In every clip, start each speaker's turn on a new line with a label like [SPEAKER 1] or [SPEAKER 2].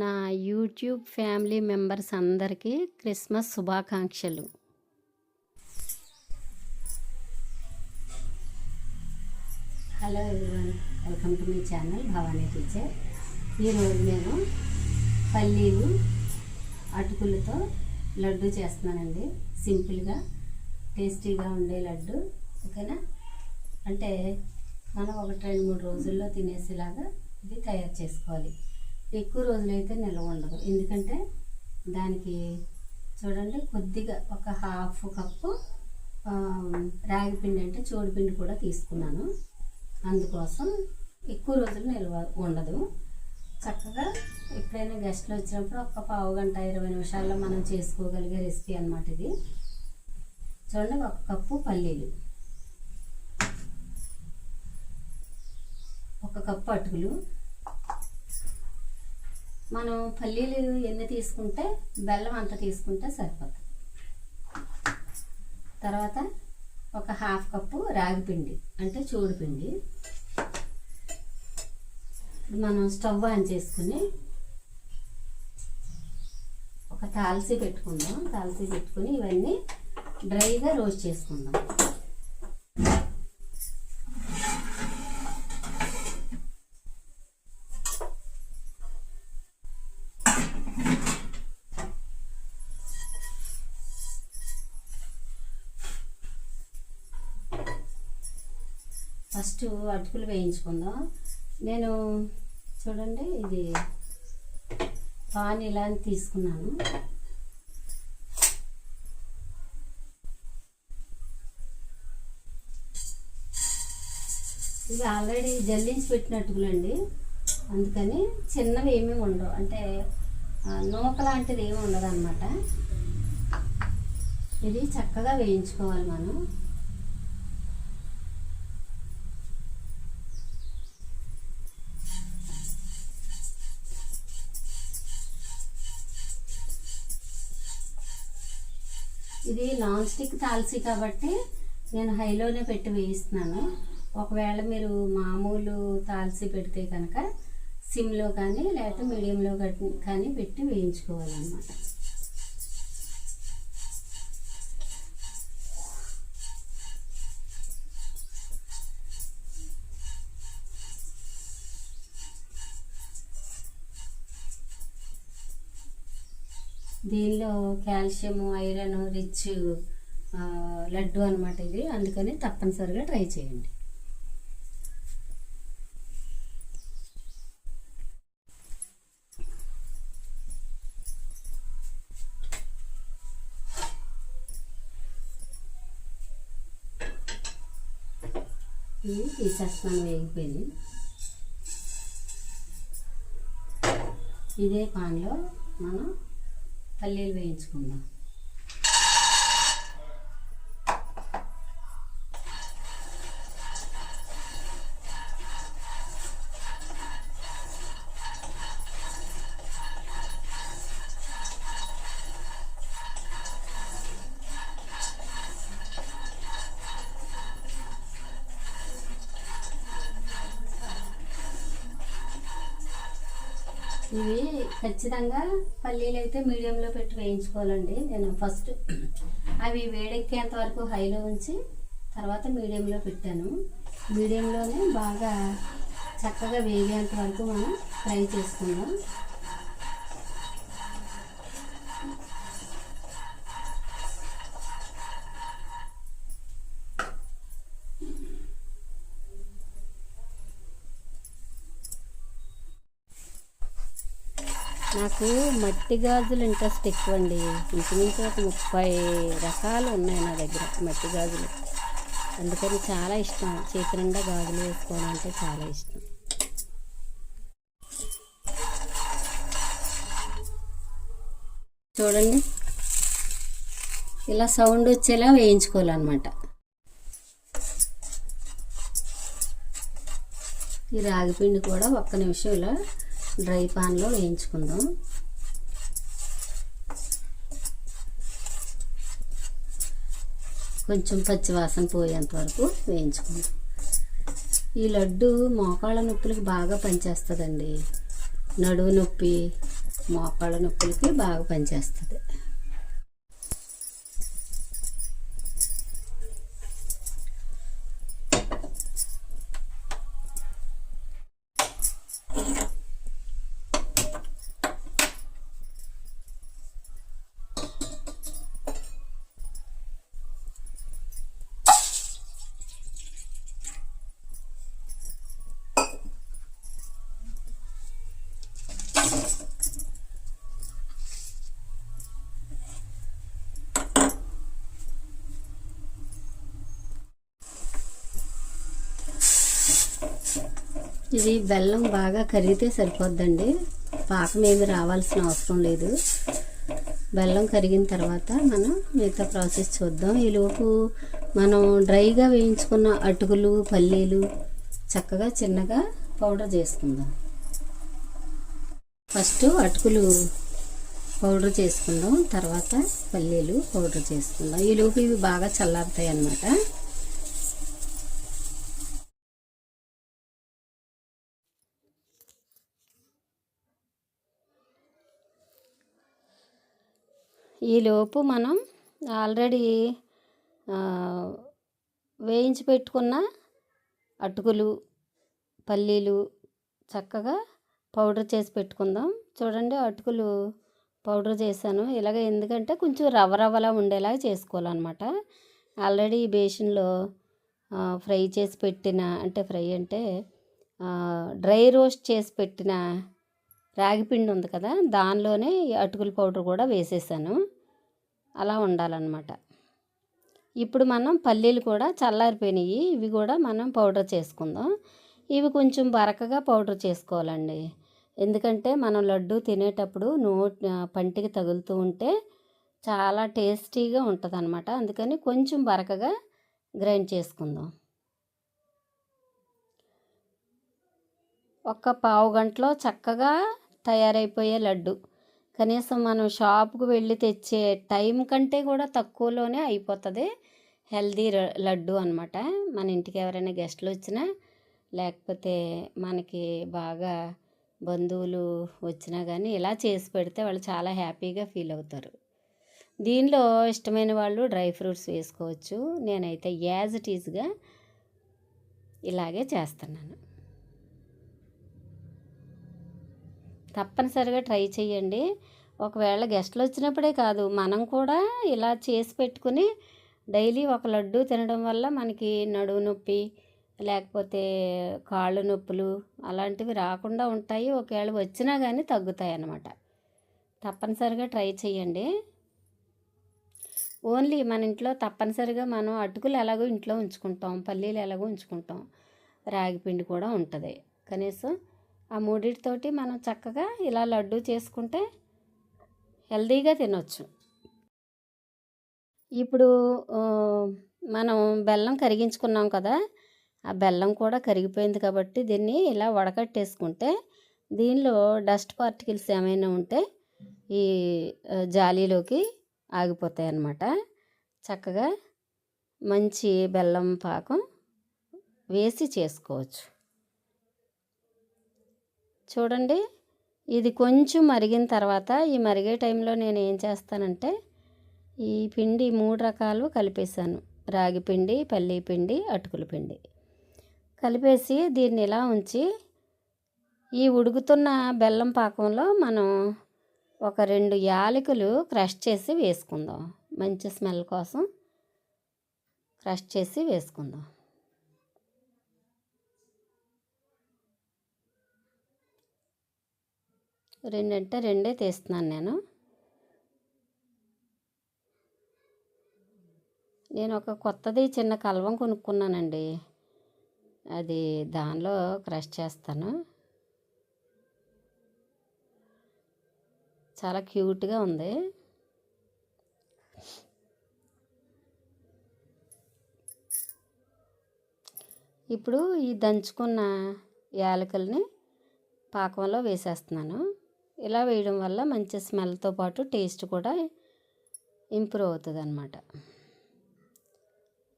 [SPEAKER 1] నా YouTube family members అందరికీ Christmas శుభాకాంక్షలు. Hello everyone welcome to my channel Bhavani teacher. ఈరోజు నేను పల్లీలు అటుకులతో లడ్డు చేస్తున్నానండి. సింపుల్గా టేస్టీగా ఉండే లడ్డు ఓకేనా? అంటే మనం ఒకటి రెండు మూడు రోజుల్లో తినేసేలాగా ఇది తయారు చేసుకోవాలి. ఎక్కువ రోజులైతే నిల్వ ఉండదు. ఎందుకంటే దానికి చూడండి కొద్దిగా ఒక హాఫ్ కప్పు రాగి పిండి అంటే చోడు పిండి కూడా తీసుకున్నాను. అందుకోసం ఎక్కువ రోజులు నిల్వ ఉండదు. చక్కగా ఎప్పుడైనా గెస్ట్లు వచ్చినప్పుడు ఒక పావు గంట ఇరవై నిమిషాల్లో మనం చేసుకోగలిగే రెసిపీ అనమాట ఇది. చూడండి ఒక కప్పు పల్లీలు ఒక కప్పు అటుకులు మనం పల్లీలు ఎన్ని తీసుకుంటే బెల్లం అంత తీసుకుంటే సరిపోతుంది. తర్వాత ఒక హాఫ్ కప్పు రాగి పిండి అంటే చూడు పిండి. మనం స్టవ్ ఆన్ చేసుకుని ఒక తాల్సీ పెట్టుకుందాం. తాల్సీ పెట్టుకుని ఇవన్నీ డ్రైగా రోస్ట్ చేసుకుందాం. ఫస్ట్ అటుకులు వేయించుకుందాం. నేను చూడండి ఇది పాన్ ఇలా అని తీసుకున్నాను. ఇవి ఆల్రెడీ జల్లించి పెట్టిన అటుకులండి. అందుకని చిన్నవి ఏమీ ఉండవు. అంటే నూక లాంటిది ఏమి ఉండదు అనమాట ఇది చక్కగా వేయించుకోవాలి మనం. ఇది నాన్ స్టిక్ తాల్సీ కాబట్టి నేను హైలోనే పెట్టి వేయిస్తున్నాను. ఒకవేళ మీరు మామూలు తాల్సీ పెడితే కనుక సిమ్లో కానీ లేకపోతే మీడియంలో కానీ పెట్టి వేయించుకోవాలన్నమాట. దీనిలో కాల్షియం ఐరన్ రిచ్ లడ్డు అనమాట ఇది. అందుకని తప్పనిసరిగా ట్రై చేయండి. తీసేస్తాను వేగిపోయింది ఇదే పాన్లో మనం పల్లీలు వేయించుకుందాం. ఇవి ఖచ్చితంగా పల్లీలు అయితే మీడియంలో పెట్టి వేయించుకోవాలండి. నేను ఫస్ట్ అవి వేడెక్కేంత వరకు హైలో ఉంచి తర్వాత మీడియంలో పెట్టాను. మీడియంలోనే బాగా చక్కగా వేగేంత వరకు మనం ఫ్రై చేసుకుందాం. నాకు మట్టి గాజులు ఇంట్రెస్ట్ ఎక్కువ అండి ఇంచుమించు ఒక ముప్పై రకాలు ఉన్నాయి నా దగ్గర మట్టి గాజులు. అందుకని చాలా ఇష్టం. చేతి నిండా గాజులు వేసుకోవడం అంటే చాలా ఇష్టం. చూడండి. ఇలా సౌండ్ వచ్చేలా వేయించుకోవాలన్నమాట. ఈ రాగిపిండి కూడా ఒక్క నిమిషం ఇలా డ్రై పాన్లో వేయించుకుందాం. కొంచెం పచ్చివాసన పోయేంత వరకు వేయించుకుందాం. ఈ లడ్డు మోకాళ్ళ నొప్పులకి బాగా పనిచేస్తుందండి. నడువు నొప్పి మోకాళ్ళ నొప్పులకి బాగా పనిచేస్తుంది. ఇది బెల్లం బాగా కరిగితే సరిపోద్దండి. పాకం ఏమి రావాల్సిన అవసరం లేదు. బెల్లం కరిగిన తర్వాత మనం మిగతా ప్రాసెస్ చూద్దాం. ఈలోపు మనం డ్రైగా వేయించుకున్న అటుకులు పల్లీలు చక్కగా చిన్నగా పౌడర్ చేసుకుందాం. ఫస్ట్ అటుకులు పౌడర్ చేసుకుందాం. తర్వాత పల్లీలు పౌడర్ చేసుకుందాం. ఈలోపు ఇవి బాగా చల్లారుతాయి అన్నమాట ఈలోపు మనం ఆల్రెడీ వేయించి పెట్టుకున్న అటుకులు పల్లీలు చక్కగా పౌడర్ చేసి పెట్టుకుందాం. చూడండి అటుకులు పౌడర్ చేశాను. ఇలాగ ఎందుకంటే కొంచెం రవ్వ రవ్వలా ఉండేలాగా చేసుకోవాలన్నమాట. ఆల్రెడీ ఈ బేషన్లో ఫ్రై చేసి పెట్టిన అంటే ఫ్రై అంటే డ్రై రోస్ట్ చేసి పెట్టిన రాగిపిండి ఉంది కదా దానిలోనే ఈ అటుకుల పౌడర్ కూడా వేసేసాను. అలా ఉండాలన్నమాట. ఇప్పుడు మనం పల్లీలు కూడా చల్లారిపోయినాయి. ఇవి కూడా మనం పౌడర్ చేసుకుందాం. ఇవి కొంచెం బరకగా పౌడర్ చేసుకోవాలండి. ఎందుకంటే మనం లడ్డు తినేటప్పుడు నోటి పంటికి తగులుతూ ఉంటే చాలా టేస్టీగా ఉంటుంది అనమాట అందుకని కొంచెం బరకగా గ్రైండ్ చేసుకుందాం. ఒక పావు గంటలో చక్కగా తయారైపోయే లడ్డు. కనీసం మనం షాప్కి వెళ్ళి తెచ్చే టైం కంటే కూడా తక్కువలోనే అయిపోతుంది. హెల్దీ లడ్డు అనమాట మన ఇంటికి ఎవరైనా గెస్ట్లు వచ్చినా లేకపోతే మనకి బాగా బంధువులు వచ్చినా కానీ ఇలా చేసి పెడితే వాళ్ళు చాలా హ్యాపీగా ఫీల్ అవుతారు. దీనిలో ఇష్టమైన వాళ్ళు డ్రై ఫ్రూట్స్ వేసుకోవచ్చు. నేనైతే యాజ్ ఇట్ ఈజ్గా ఇలాగే చేస్తున్నాను. తప్పనిసరిగా ట్రై చేయండి ఒకవేళ గెస్ట్లు వచ్చినప్పుడే కాదు మనం కూడా ఇలా చేసి పెట్టుకుని డైలీ ఒక లడ్డు తినడం వల్ల మనకి నడువు నొప్పి లేకపోతే కాళ్ళు నొప్పులు అలాంటివి రాకుండా ఉంటాయి. ఒకవేళ వచ్చినా కానీ తగ్గుతాయి అన్నమాట. తప్పనిసరిగా ట్రై చేయండి ఓన్లీ మన ఇంట్లో తప్పనిసరిగా మనం అటుకులు ఎలాగో ఇంట్లో ఉంచుకుంటాం పల్లీలు ఎలాగో ఉంచుకుంటాం. రాగి పిండి కూడా ఉంటుంది. కనీసం ఆ మూడింటితోటి మనం చక్కగా ఇలా లడ్డు చేసుకుంటే హెల్తీగా తినొచ్చు. ఇప్పుడు మనం బెల్లం కరిగించుకున్నాం కదా ఆ బెల్లం కూడా కరిగిపోయింది కాబట్టి దీన్ని ఇలా వడకట్టేసుకుంటే దీనిలో డస్ట్ పార్టికల్స్ ఏమైనా ఉంటే ఈ జాలీలోకి ఆగిపోతాయి అన్నమాట. చక్కగా మంచి బెల్లం పాకం వేసి చేసుకోవచ్చు. చూడండి. ఇది కొంచెం మరిగిన తర్వాత ఈ మరిగే టైంలో నేను ఏం చేస్తానంటే ఈ పిండి మూడు రకాలు కలిపేసాను రాగి పిండి పల్లీ పిండి అటుకుల పిండి. కలిపేసి దీన్ని ఇలా ఉంచి ఈ ఉడుకుతున్న బెల్లం పాకంలో మనం ఒక రెండు యాలకులు క్రష్ చేసి వేసుకుందాం. మంచి స్మెల్ కోసం క్రష్ చేసి వేసుకుందాం. రెండంటే రెండే తీస్తున్నాను నేను. నేను ఒక కొత్తది చిన్న కల్వం కొనుక్కున్నానండి. అది దానిలో క్రష్ చేస్తాను. చాలా క్యూట్గా ఉంది. ఇప్పుడు ఈ దంచుకున్న యాలకల్ని పాకంలో వేసేస్తున్నాను. ఇలా వేయడం వల్ల మంచి స్మెల్తో పాటు టేస్ట్ కూడా ఇంప్రూవ్ అవుతుంది అనమాట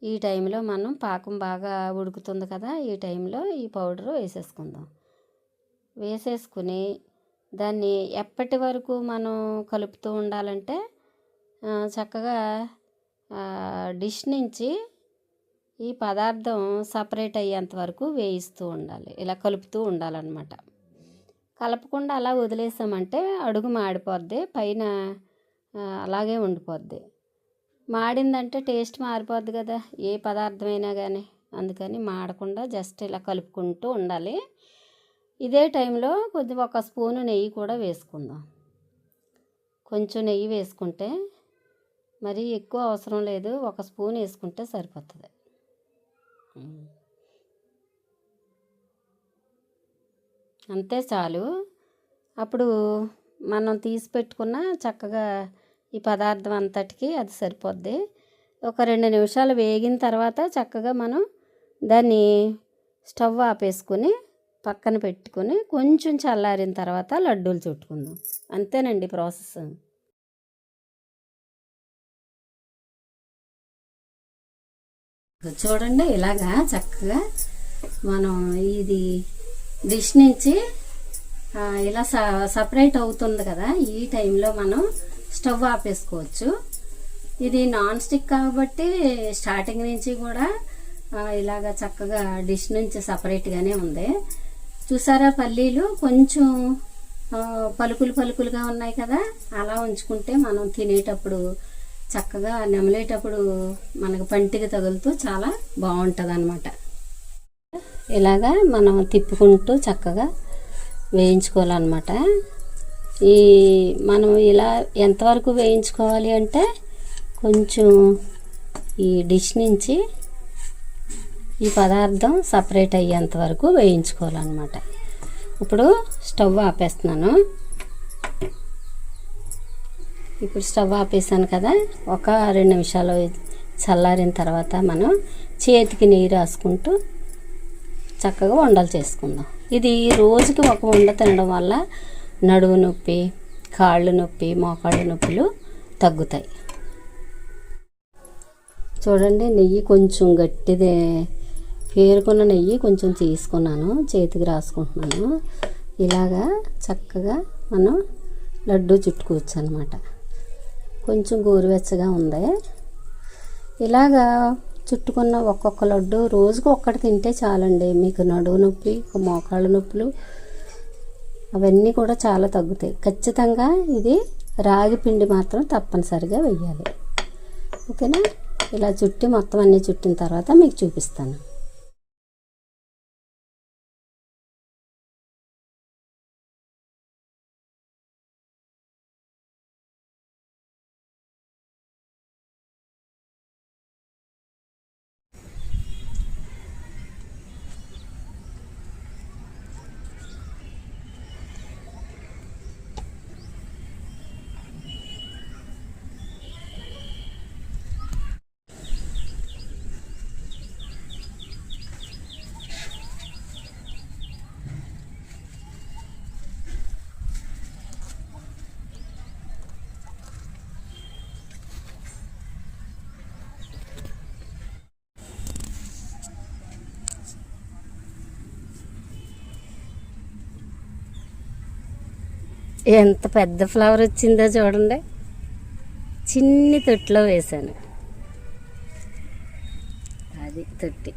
[SPEAKER 1] ఈ టైంలో మనం పాకం బాగా ఉడుకుతుంది కదా ఈ టైంలో ఈ పౌడర్ వేసేసుకుందాం. వేసేసుకుని దాన్ని ఎప్పటి వరకు మనం కలుపుతూ ఉండాలంటే చక్కగా డిష్ నుంచి ఈ పదార్థం సపరేట్ అయ్యేంత వరకు వేయిస్తూ ఉండాలి. ఇలా కలుపుతూ ఉండాలన్నమాట. కలపకుండా అలా వదిలేసామంటే అడుగు మాడిపోద్ది పైన అలాగే ఉండిపోద్ది. మాడిందంటే టేస్ట్ మారిపోద్ది కదా ఏ పదార్థమైనా కానీ అందుకని మాడకుండా జస్ట్ ఇలా కలుపుకుంటూ ఉండాలి. ఇదే టైంలో కొద్ది ఒక స్పూను నెయ్యి కూడా వేసుకుందాం. కొంచెం నెయ్యి వేసుకుంటే మరి ఎక్కువ అవసరం లేదు ఒక స్పూన్ వేసుకుంటే సరిపోతుంది. అంతే చాలు. అప్పుడు మనం తీసి పెట్టుకున్న చక్కగా ఈ పదార్థం అంతటికి అది సరిపోద్ది. ఒక రెండు నిమిషాలు వేగిన తర్వాత చక్కగా మనం దాన్ని స్టవ్ ఆపేసుకుని పక్కన పెట్టుకుని కొంచెం చల్లారిన తర్వాత లడ్డూలు చుట్టుకుందాం. అంతేనండి ప్రాసెస్. చూడండి ఇలాగా చక్కగా మనం ఇది డిష్ నుంచి ఇలా స సపరేట్ అవుతుంది కదా ఈ టైంలో మనం స్టవ్ ఆపేసుకోవచ్చు. ఇది నాన్ స్టిక్ కాబట్టి స్టార్టింగ్ నుంచి కూడా ఇలాగ చక్కగా డిష్ నుంచి సపరేట్గానే ఉంది. చూసారా పల్లీలు? కొంచెం పలుకులు పలుకులుగా ఉన్నాయి కదా అలా ఉంచుకుంటే మనం తినేటప్పుడు చక్కగా నెమలేటప్పుడు మనకు పంటికి తగులుతూ చాలా బాగుంటుంది అనమాట ఇలాగా మనం తిప్పుకుంటూ చక్కగా వేయించుకోవాలన్నమాట. ఈ మనం ఇలా ఎంతవరకు వేయించుకోవాలి అంటే కొంచెం ఈ డిష్ నుంచి ఈ పదార్థం సపరేట్ అయ్యేంత వరకు వేయించుకోవాలన్నమాట. ఇప్పుడు స్టవ్ ఆపేస్తున్నాను. ఇప్పుడు స్టవ్ ఆపేసాను కదా ఒక రెండు నిమిషాలు చల్లారిన తర్వాత మనం చేతికి నెయ్యి రాసుకుంటూ చక్కగా వండలు చేసుకుందాం. ఇది రోజుకి ఒక వండ తినడం వల్ల నడువు నొప్పి కాళ్ళు నొప్పి మోకాళ్ళు నొప్పులు తగ్గుతాయి. చూడండి నెయ్యి కొంచెం గట్టిదే. పేరుకున్న నెయ్యి కొంచెం తీసుకున్నాను చేతికి రాసుకుంటున్నాను. ఇలాగా చక్కగా మనం లడ్డు చుట్టుకోవచ్చు అనమాట కొంచెం గోరువెచ్చగా ఉంది. ఇలాగా చుట్టుకున్న ఒక్కొక్క లడ్డు రోజుకు ఒక్కటి తింటే చాలండి. మీకు నడువు నొప్పి మోకాళ్ళ నొప్పులు అవన్నీ కూడా చాలా తగ్గుతాయి. ఖచ్చితంగా ఇది రాగి పిండి మాత్రం తప్పనిసరిగా వెయ్యాలి. ఓకేనా? ఇలా చుట్టి మొత్తం అన్నీ చుట్టిన తర్వాత మీకు చూపిస్తాను. ఎంత పెద్ద ఫ్లవర్ వచ్చిందో చూడండి. చిన్ని తొట్టిలో వేశాను. అది తొట్టి.